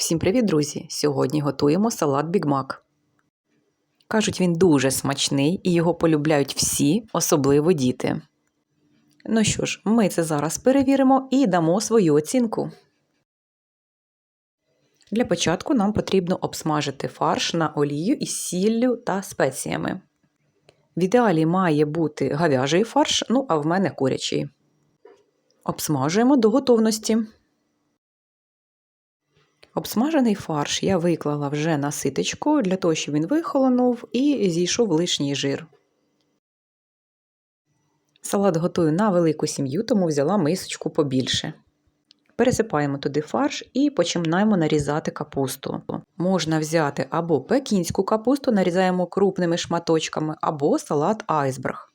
Всім привіт, друзі! Сьогодні готуємо салат бігмак. Кажуть, він дуже смачний і його полюбляють всі, особливо діти. Ну що ж, ми це зараз перевіримо і дамо свою оцінку. Для початку нам потрібно обсмажити фарш на олію із сіллю та спеціями. В ідеалі має бути говяжий фарш, ну а в мене курячий. Обсмажуємо до готовності. Обсмажений фарш я виклала вже на ситочку для того, щоб він вихолонув і зійшов лишній жир. Салат готую на велику сім'ю, тому взяла мисочку побільше. Пересипаємо туди фарш і починаємо нарізати капусту. Можна взяти або пекінську капусту, нарізаємо крупними шматочками, або салат айсберг.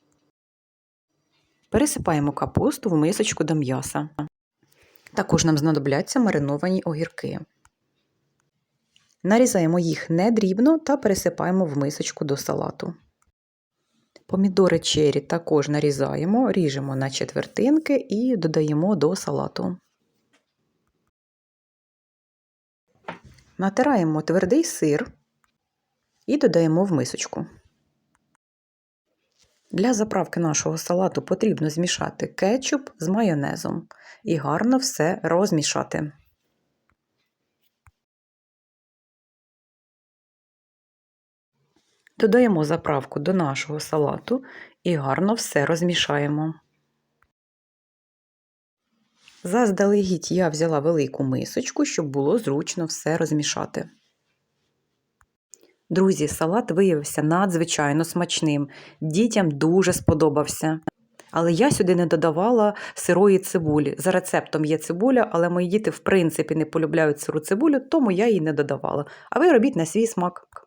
Пересипаємо капусту в мисочку до м'яса. Також нам знадобляться мариновані огірки. Нарізаємо їх не дрібно та пересипаємо в мисочку до салату. Помідори чері також нарізаємо, ріжемо на четвертинки і додаємо до салату. Натираємо твердий сир і додаємо в мисочку. Для заправки нашого салату потрібно змішати кетчуп з майонезом і гарно все розмішати. Додаємо заправку до нашого салату і гарно все розмішаємо. Заздалегідь я взяла велику мисочку, щоб було зручно все розмішати. Друзі, салат виявився надзвичайно смачним, дітям дуже сподобався. Але я сюди не додавала сирої цибулі. За рецептом є цибуля, але мої діти в принципі не полюбляють сиру цибулю, тому я її не додавала. А ви робіть на свій смак.